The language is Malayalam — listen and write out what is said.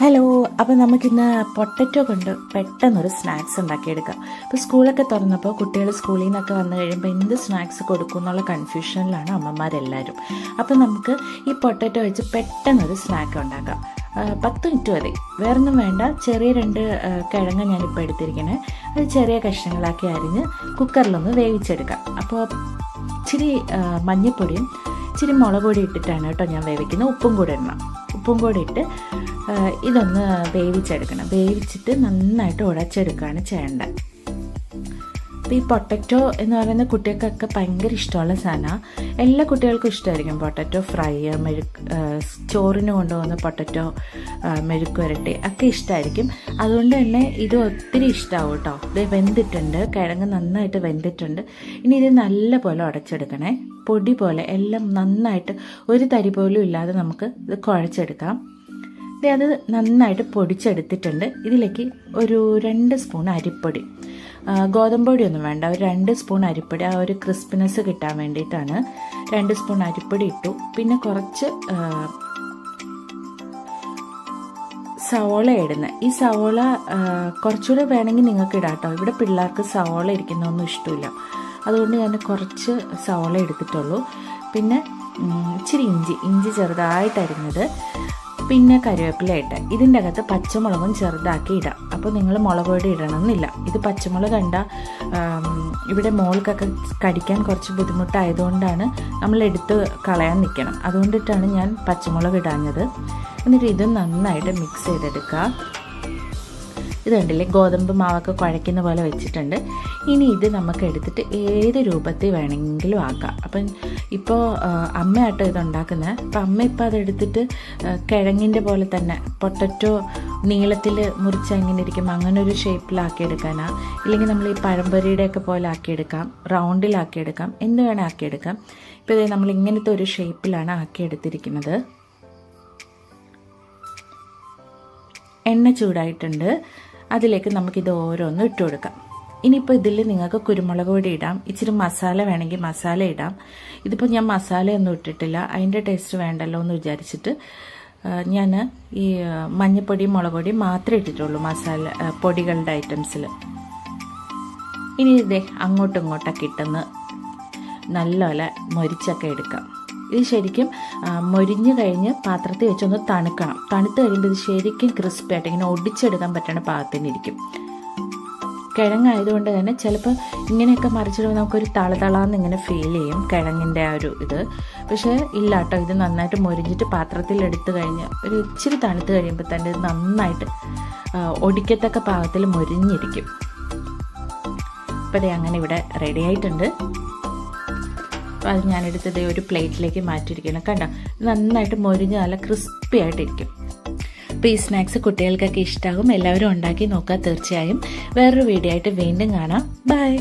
ഹലോ അപ്പോൾ നമുക്കിന്ന് പൊട്ടറ്റോ കൊണ്ട് പെട്ടെന്നൊരു സ്നാക്സ് ഉണ്ടാക്കിയെടുക്കാം. ഇപ്പോൾ സ്കൂളൊക്കെ തുറന്നപ്പോൾ കുട്ടികൾ സ്കൂളിൽ നിന്നൊക്കെ വന്നു കഴിയുമ്പോൾ എന്ത് സ്നാക്സ് കൊടുക്കും എന്നുള്ള കൺഫ്യൂഷനിലാണ് അമ്മമാരെല്ലാവരും അപ്പോൾ നമുക്ക് ഈ പൊട്ടറ്റോ വെച്ച് പെട്ടെന്നൊരു സ്നാക്ക് ഉണ്ടാക്കാം. പത്ത് മിനിറ്റ് മതി. വേറൊന്നും വേണ്ട. ചെറിയ രണ്ട് കിഴങ്ങ് ഞാനിപ്പോൾ എടുത്തിരിക്കണേ. അത് ചെറിയ കഷ്ണങ്ങളാക്കി അരിഞ്ഞ് കുക്കറിലൊന്ന് വേവിച്ചെടുക്കാം. അപ്പോൾ ഇച്ചിരി മഞ്ഞൾപ്പൊടിയും ഇച്ചിരി മുളക് പൊടി ഇട്ടിട്ടാണ് കേട്ടോ ഞാൻ വേവിക്കുന്നത്. ഉപ്പും കൂടെ ഇടണം. ഉപ്പും കൂടി ഇട്ട് ഇതൊന്ന് വേവിച്ചെടുക്കണം. വേവിച്ചിട്ട് നന്നായിട്ട് ഉടച്ചെടുക്കുകയാണ് ചെയ്യേണ്ടത്. ഈ പൊട്ടറ്റോ എന്ന് പറയുന്ന കുട്ടികൾക്കൊക്കെ ഭയങ്കര ഇഷ്ടമുള്ള സാധനമാണ് എല്ലാ കുട്ടികൾക്കും ഇഷ്ടമായിരിക്കും പൊട്ടറ്റോ ഫ്രൈ മെഴുക്ക് ചോറിന് കൊണ്ടുപോകുന്ന പൊട്ടറ്റോ മെഴുക്ക് വരട്ടി ഒക്കെ ഇഷ്ടമായിരിക്കും. അതുകൊണ്ട് തന്നെ ഇത് ഒത്തിരി ഇഷ്ടമാവും കേട്ടോ. ഇത് വെന്തിട്ടുണ്ട് കിഴങ്ങ് നന്നായിട്ട് വെന്തിട്ടുണ്ട്. ഇനി ഇത് നല്ല പോലെ ഉടച്ചെടുക്കണേ. പൊടി പോലെ എല്ലാം നന്നായിട്ട് ഒരു തരി പോലും ഇല്ലാതെ നമുക്ക് ഇത് കുഴച്ചെടുക്കാം. അത് നന്നായിട്ട് പൊടിച്ചെടുത്തിട്ടുണ്ട്. ഇതിലേക്ക് ഒരു രണ്ട് സ്പൂൺ അരിപ്പൊടി. ഗോതമ്പൊടി ഒന്നും വേണ്ട. ഒരു രണ്ട് സ്പൂൺ അരിപ്പൊടി. ആ ഒരു ക്രിസ്പിനെസ് കിട്ടാൻ വേണ്ടിയിട്ടാണ്. രണ്ട് സ്പൂൺ അരിപ്പൊടി ഇട്ടു. പിന്നെ കുറച്ച് സവോള ഇടുന്നത് ഈ സവോള കുറച്ചുകൂടെ വേണമെങ്കിൽ നിങ്ങൾക്ക് ഇടാം കേട്ടോ. ഇവിടെ പിള്ളേർക്ക് സവോള ഇരിക്കുന്നൊന്നും ഇഷ്ടമില്ല. അതുകൊണ്ട് ഞാൻ കുറച്ച് സവോള എടുത്തിട്ടുള്ളൂ. പിന്നെ ഇച്ചിരി ഇഞ്ചി. ഇഞ്ചി ചെറുതായിട്ട് അരിഞ്ഞത് പിന്നെ കറിവേപ്പില ഇട്ട് ഇതിന്റെ അകത്ത് പച്ചമുളകും ചെറുതാക്കി ഇടാം. അപ്പോൾ നിങ്ങൾ മുളക് പൊടി ഇടണമെന്നില്ല. ഇത് പച്ചമുളക് കണ്ട ഇവിടെ മോൾക്കൊക്കെ കടിക്കാൻ കുറച്ച് ബുദ്ധിമുട്ടായതുകൊണ്ടാണ് നമ്മൾ എടുത്ത് കളയാൻ നിൽക്കണം. അതുകൊണ്ടിട്ടാണ് ഞാൻ പച്ചമുളക് ഇടാഞ്ഞത്. എന്നിട്ട് ഇത് നന്നായിട്ട് മിക്സ് ചെയ്തെടുക്കുക. ഇത് ഗോതമ്പ് മാവൊക്കെ കുഴയ്ക്കുന്ന പോലെ വെച്ചിട്ടുണ്ട്. ഇനി ഇത് നമുക്ക് എടുത്തിട്ട് ഏത് രൂപത്തിൽ വേണമെങ്കിലും ആക്കാം. അപ്പം ഇപ്പോൾ അമ്മയാട്ടോ ഇത് ഉണ്ടാക്കുന്നത് അപ്പം അമ്മ ഇപ്പം അതെടുത്തിട്ട് കിഴങ്ങിന്റെ പോലെ തന്നെ പൊട്ടറ്റോ നീളത്തിൽ മുറിച്ച് അങ്ങനെ ഇരിക്കും അങ്ങനെ ഒരു ഷേപ്പിലാക്കിയെടുക്കാനാ? ഇല്ലെങ്കിൽ നമ്മൾ ഈ പഴംപൊരിയുടെയൊക്കെ പോലെ ആക്കിയെടുക്കാം. റൗണ്ടിലാക്കിയെടുക്കാം. എന്ത് വേണേൽ ആക്കിയെടുക്കാം. ഇപ്പോൾ ഇത് നമ്മൾ ഇങ്ങനത്തെ ഒരു ഷേപ്പിലാണ് ആക്കിയെടുത്തിരിക്കുന്നത്. എണ്ണ ചൂടായിട്ടുണ്ട്. അതിലേക്ക് നമുക്കിത് ഓരോന്നും ഇട്ട് കൊടുക്കാം. ഇനിയിപ്പോൾ ഇതിൽ നിങ്ങൾക്ക് കുരുമുളക് പൊടി ഇടാം. ഇച്ചിരി മസാല വേണമെങ്കിൽ മസാല ഇടാം. ഇതിപ്പോൾ ഞാൻ മസാലയൊന്നും ഇട്ടിട്ടില്ല. അതിന്റെ ടേസ്റ്റ് വേണ്ടല്ലോ എന്ന് വിചാരിച്ചിട്ട് ഞാൻ ഈ മഞ്ഞപ്പൊടി മുളക് പൊടി മാത്രമേ ഇട്ടിട്ടുള്ളൂ മസാല പൊടികളുടെ ഐറ്റംസിൽ ഇനി ഇതേ അങ്ങോട്ടും ഇങ്ങോട്ടൊക്കെ ഇട്ടെന്ന് നല്ലപോലെ മൊരിച്ചൊക്കെ എടുക്കാം. ഇത് ശരിക്കും മൊരിഞ്ഞു കഴിഞ്ഞ് പാത്രത്തിൽ വെച്ചൊന്ന് തണുക്കണം. തണുത്ത് കഴിയുമ്പോൾ ഇത് ശരിക്കും ക്രിസ്പി ആയിട്ട് ഇങ്ങനെ ഒടിച്ചെടുക്കാൻ പറ്റണ പാകത്തിനിരിക്കും കിഴങ്ങായതുകൊണ്ട് തന്നെ ചിലപ്പോൾ ഇങ്ങനെയൊക്കെ മറിച്ചിടുമ്പോൾ നമുക്കൊരു തളതളാന്ന് ഇങ്ങനെ ഫീൽ ചെയ്യും കിഴങ്ങിന്റെ ആ ഒരു ഇത്. പക്ഷേ ഇല്ല കേട്ടോ ഇത് നന്നായിട്ട് മൊരിഞ്ഞിട്ട് പാത്രത്തിൽ എടുത്തു കഴിഞ്ഞ് ഒരു ഇച്ചിരി തണുത്ത് കഴിയുമ്പോൾ തന്നെ ഇത് നന്നായിട്ട് ഒടിക്കത്തക്ക പാകത്തിൽ മൊരിഞ്ഞിരിക്കും. അപ്പോഴേ അങ്ങനെ ഇവിടെ റെഡി ആയിട്ടുണ്ട്. അപ്പോൾ അത് ഞാനെടുത്തിട്ട് ഒരു പ്ലേറ്റിലേക്ക് മാറ്റിയിരിക്കണം കണ്ടോ? നന്നായിട്ട് മൊരിഞ്ഞ് നല്ല ക്രിസ്പി ആയിട്ടിരിക്കും. അപ്പോൾ ഈ സ്നാക്സ് കുട്ടികൾക്കൊക്കെ ഇഷ്ടമാകും എല്ലാവരും ഉണ്ടാക്കി നോക്കുക തീർച്ചയായും. വേറൊരു വീഡിയോ ആയിട്ട് വീണ്ടും കാണാം. ബൈ